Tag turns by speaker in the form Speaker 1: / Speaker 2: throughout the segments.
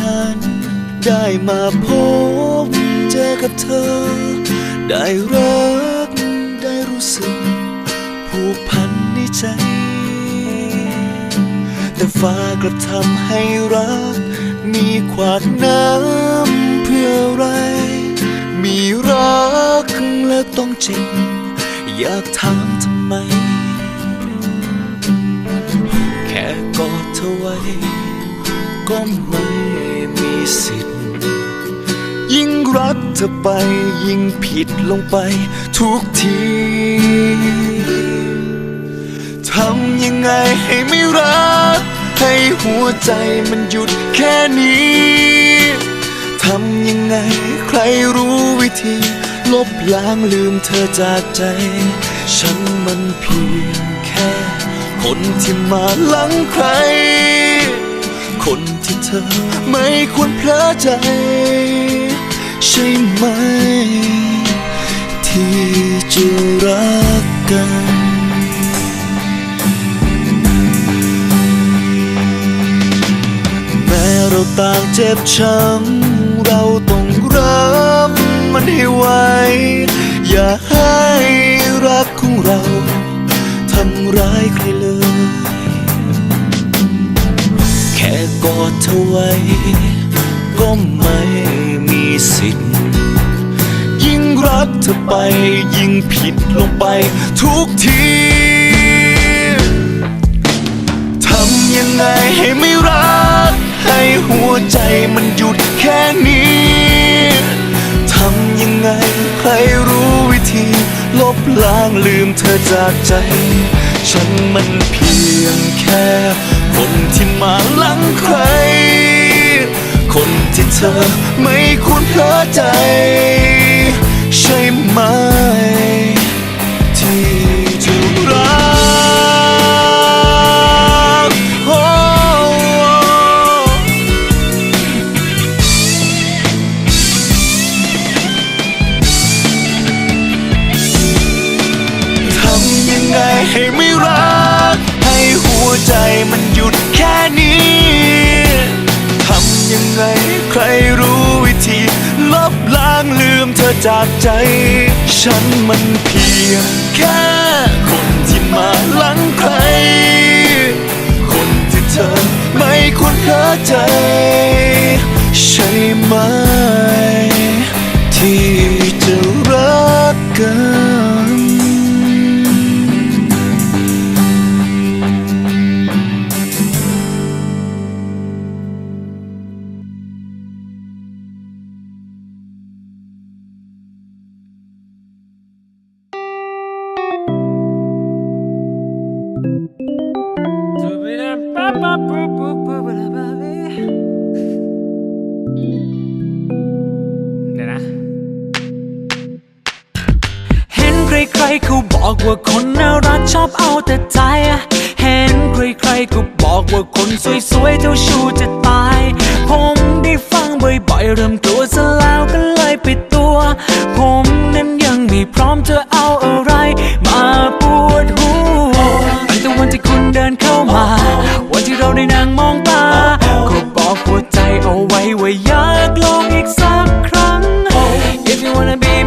Speaker 1: ฉัน ได้มาพบเจอกับเธอ ได้รัก ได้รู้สึก ผูกพันในใจ แต่ฟ้ากลับทำให้รัก มีขวากน้ำเพื่ออะไร มีรักแล้วต้องเจ็บอยากถามทำไม แค่กอดเธอไว้ ก็ไม่ มีสิทธิ์ ยิ่งรักเธอไป ยิ่งผิดลงไปทุกที ทำยังไงให้ไม่รัก ให้หัวใจมันหยุดแค่นี้ ทำยังไงใครรู้วิธี ลบล้างลืมเธอจากใจ ฉันมันเพียงแค่ คนที่มาหลังใคร คน เธอ ไม่ควรเพลอใจ ใช่ไหม ที่จะรักกันแม้เราต่างเจ็บช้ำเราต้องรับมันให้ไว อย่าให้รักของเราทำร้ายใคร ไว้ ก็ไม่มีสิทธิ์ ยิ่งรักเธอไป ยิ่งผิดลงไปทุกทีทำยังไงให้ไม่รัก ให้หัวใจมันหยุดแค่นี้ทำยังไงใครรู้วิธี ลบล้างลืมเธอจากใจ ฉันมันเพียงแค่ คนที่มาหลังใคร คนที่เธอไม่ควรเพ้อใจ ใช่ไหม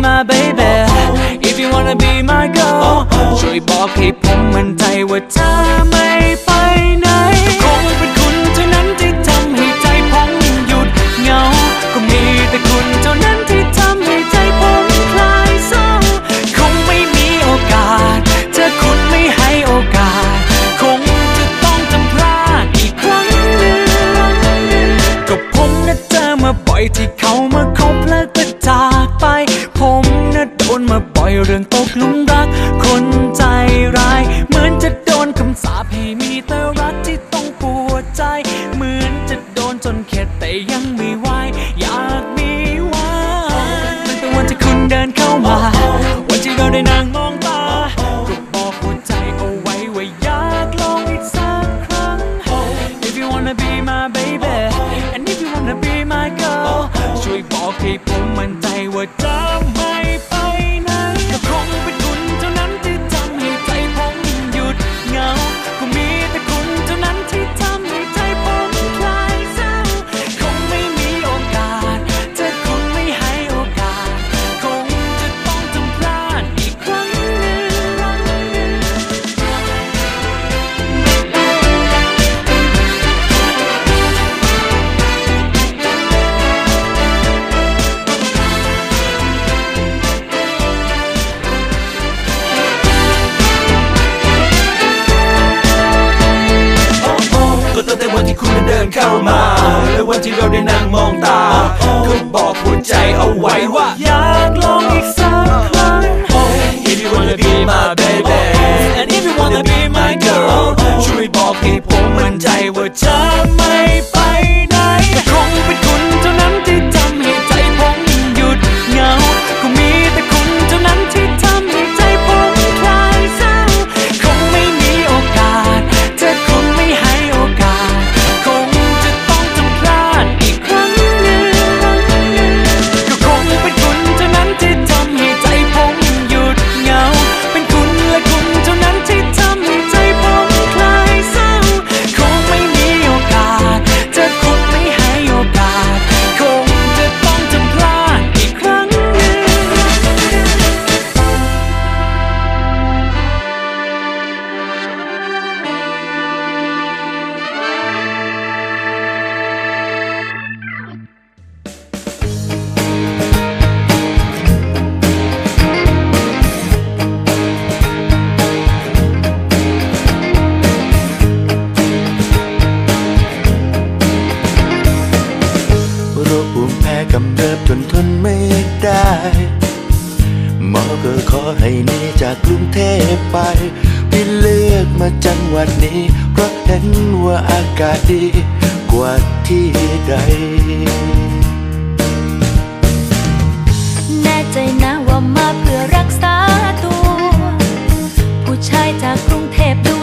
Speaker 2: my baby If you wanna be my girl ช่วยบอกให้ผมมั่นใจว่าเธอไม่ เดินเข้ามา วันที่เราได้นั่งมองตาก็บอกหัวใจเอาไว้ว่าอยากลองอีกสักครั้ง If you wanna be my baby and if you wanna be my girl ช่วยบอกให้ผมมั่นใจว่าจะ ที่เราได้นั่งมองตาเคยบอกหัวใจเอาไว้ว่าอยากลอ กา
Speaker 3: ศดีกว่าที่ใด
Speaker 4: แน่ใจนะว่ามาเพื่อรักษาตัว ผู้ชายจากกรุงเทพดู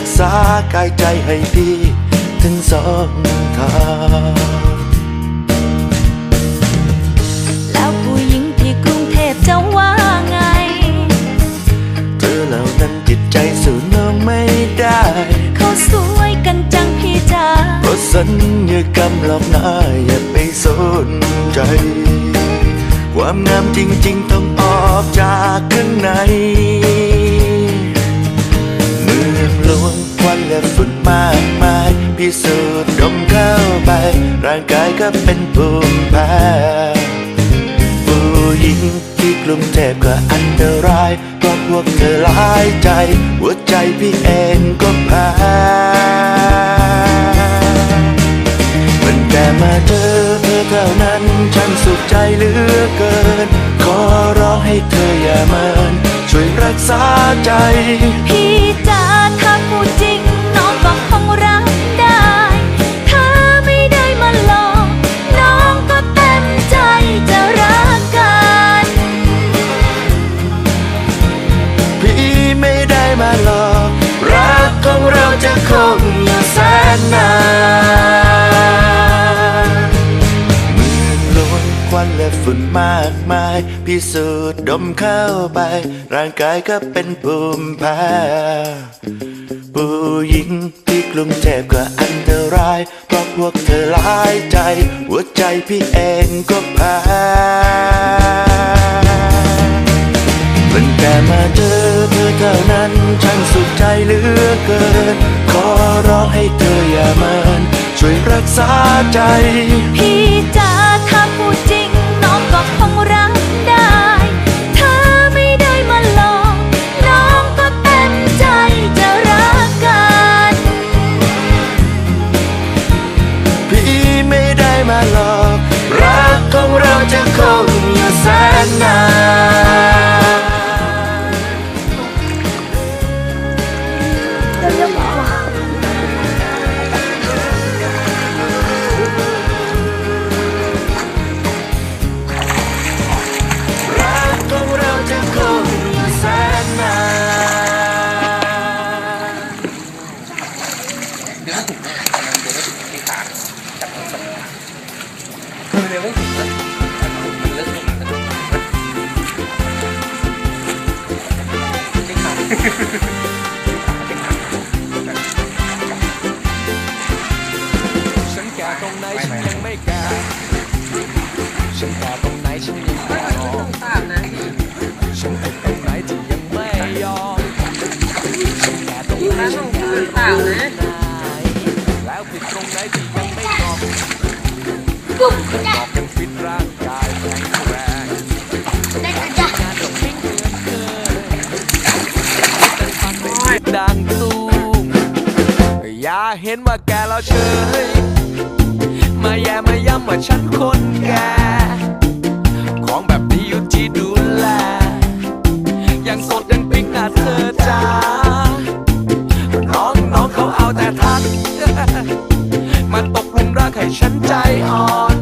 Speaker 4: รัก
Speaker 3: ษากายใจให้พี่ถึงสองทาง
Speaker 4: แล้วผู้หญิงที่กรุงเทพจะว่าไง
Speaker 3: เธอเหล่านั้นจิตใจสู้น้องไม่ได้
Speaker 4: เขาสวยกันจังพี่จ๋า
Speaker 3: เพราะสัญญากรรมหลอกหน้าอย่าไปสนใจ ความงามจริง ๆ ต้องออกจากข้างใน ควันและฝุ่นมากมายพิสูจน์ดมเข้าไป ร่างกายก็เป็นภูมิแพ้ผู้หญิงที่กลุ่มเจ็บก็อันตรายเพราะพวกเธอหลายใจ หัวใจพี่เองก็แพ้มันแต่มาเจอเธอเท่านั้นฉันสุขใจเหลือเกิน ขอร้องให้เธออย่าเมินช่วยรักษาใจ
Speaker 4: พี่ นนา
Speaker 3: นมืองหลวงควันและฝุ่นมากมาย พิสูจน์ดมเข้าไป ร่างกายก็เป็นภูมิแพ้ผู้หญิงที่กลุ่มเจ็บก็อันตราย เพราะพวกเธอหลายใจ หัวใจพี่เองก็แพ้มันแต่มาเจอ อเท่านั้นฉันสุขใจเหลือเกิน ขอร้องให้เธออย่าเมินช่วยรักษาใจ
Speaker 4: พี่ ดังตูม
Speaker 5: อย่าเห็นว่าแกแล้วเฉย มาแย่มาย้ำว่าฉันคนแก่ของแบบนี้อยู่ที่ดูแล ยังสดยังปิ๊งนะเธอจ้า น้องน้องเขาเอาแต่ทัก มันตกลุมรักให้ฉันใจอ่อน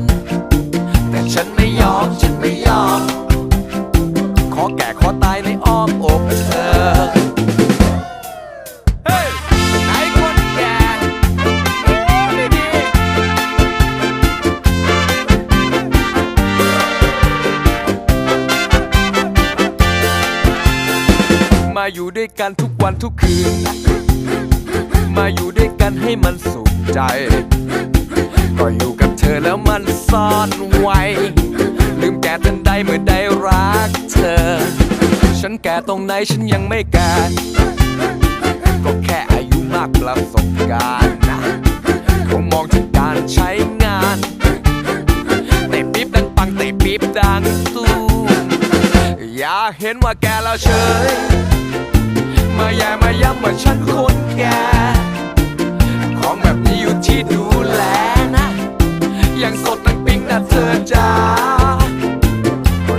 Speaker 5: แต่ฉันไม่ยอม ฉันไม่ยอม ด้วยกันทุกวันทุกคืน มาอยู่ด้วยกันให้มันสุขใจ ก็อยู่กับเธอแล้วมันซ่อนไว้ ลืมแก่ทันใดเมื่อได้รักเธอ ฉันแก่ตรงไหนฉันยังไม่แก่ก็แค่อายุมากประสบการณ์นะเขามองที่การใช้งานเตะปี๊บดังปังเตะปี๊บดังตู้อย่าเห็นว่าแกแล้วเฉย มาแย่มาย้ำว่าฉันคนแก่ของแบบนี้อยู่ที่ดูแลนะยังสดตั้งปิ๊งนะเธอจ้า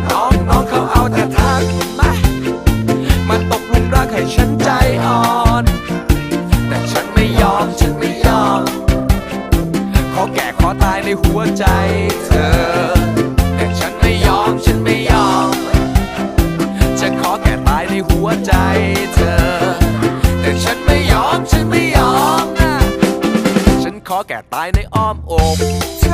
Speaker 5: น้องน้องเขาเอาแต่ทักมามันตกหลุมรักให้ฉันใจอ่อนแต่ฉันไม่ยอมฉันไม่ยอมขอแก่ขอตายในหัวใจเธอ แต่ฉันไม่ยอมฉันไม่ยอมจะขอแก่ตายในหัวใจเธอ อ้อมอก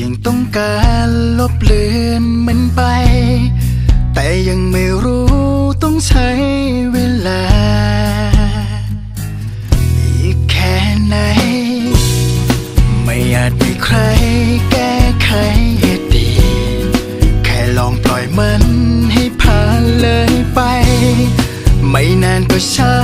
Speaker 5: ยั
Speaker 6: งต้องการลบเลือนมันไป แต่ยังไม่รู้ต้องใช้เวลา อีกแค่ไหน ไม่อาจมีใครแก้ไขเหตุดี แค่ลองปล่อยมันให้ผ่านเลยไป ไม่นานก็เช้า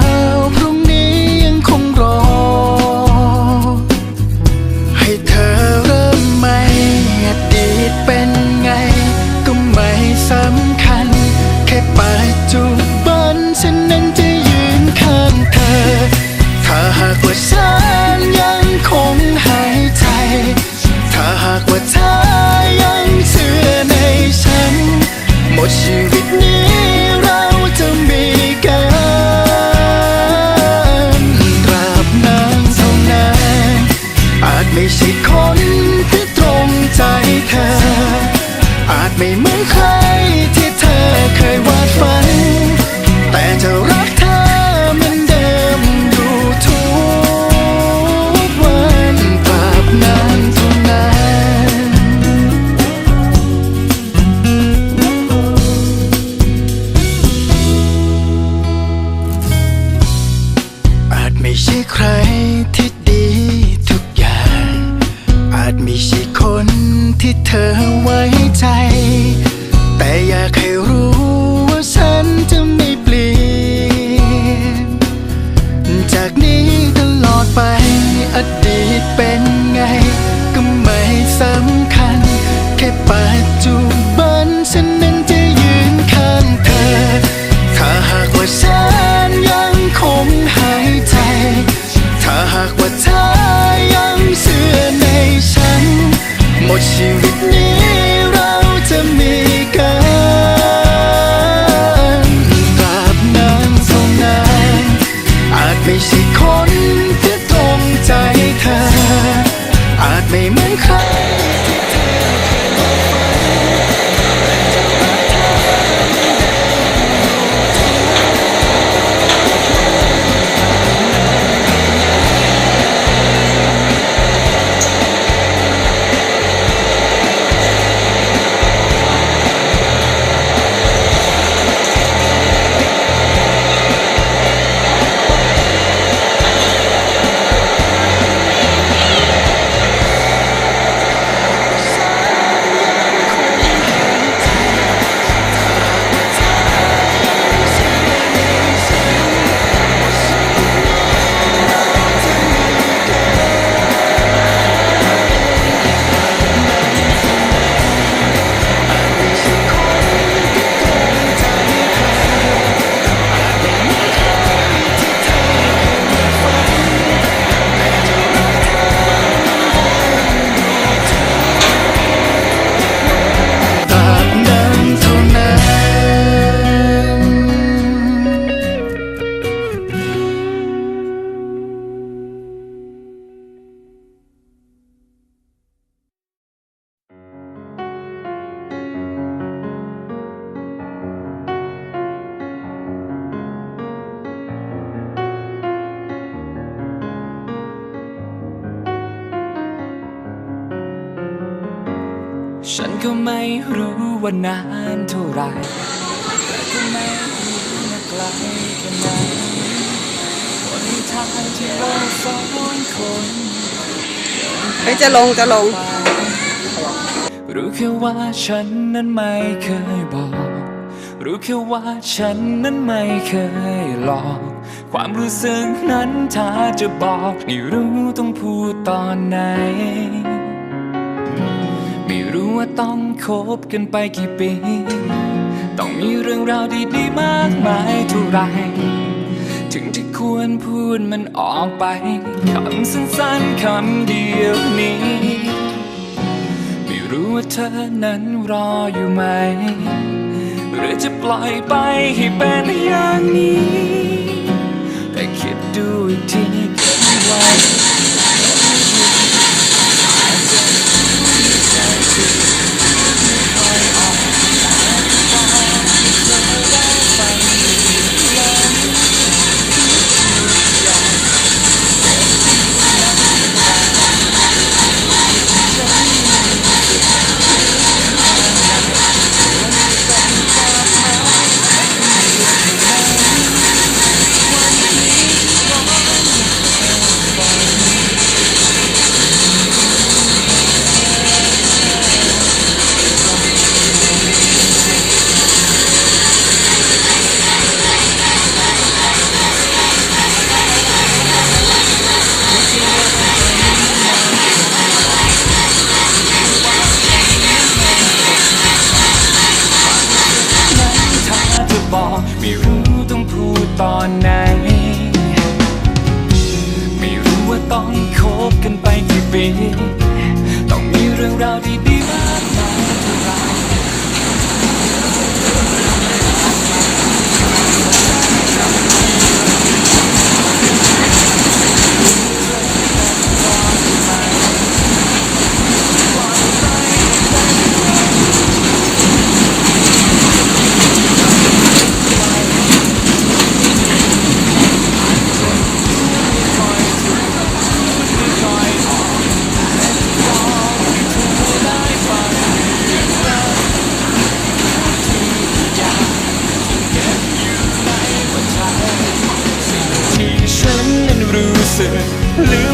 Speaker 6: สำคัญ แค่ปัจจุบันฉันนั้นจะยืนข้างเธอ ถ้าหากว่าฉัน จะลงจะ
Speaker 2: ลง รู้แค่ว่าฉันนั้นไม่เคยบอก รู้แค่ว่าฉันนั้นไม่เคยหลอก ความรู้สึกนั้นถ้าจะบอกไม่รู้ต้องพูดตอนไหน ไม่รู้ว่าต้องคบกันไปกี่ปี ต้องมีเรื่องราวดีๆมากมายเท่าไหร ถึงที่ควรพูดมันออกไปคำสั้นๆคำเดียวนี้ ไม่รู้ว่าเธอนั้นรออยู่ไหม หรือจะปล่อยไปให้เป็นอย่างนี้ แต่คิดดูอีกทีก็ไว้
Speaker 7: ไม่รู้ต้องพูดตอ
Speaker 2: นไหน Lose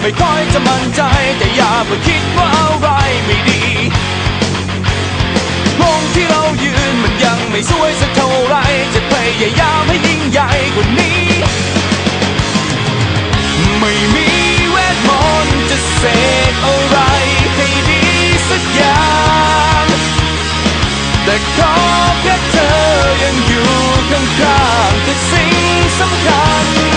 Speaker 2: ไม่ค่อยจะมั่นใจ แต่อย่าเพิ่งคิดว่าอะไรไม่ดีวงที่เรายืนมันยังไม่สวยสักเท่าไร จะพยายามให้ยิ่งใหญ่กว่านี้ ไม่มีเวทมนต์จะเสกอะไรให้ดีสักอย่าง แต่ขอแค่เธอยังอยู่ข้างๆคือสิ่งสำคัญ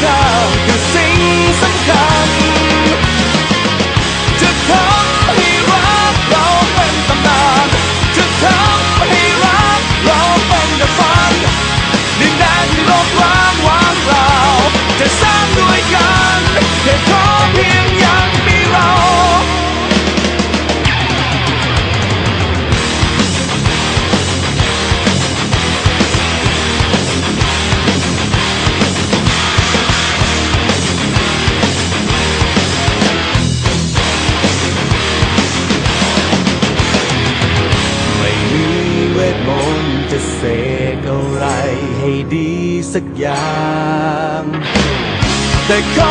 Speaker 2: God. Come.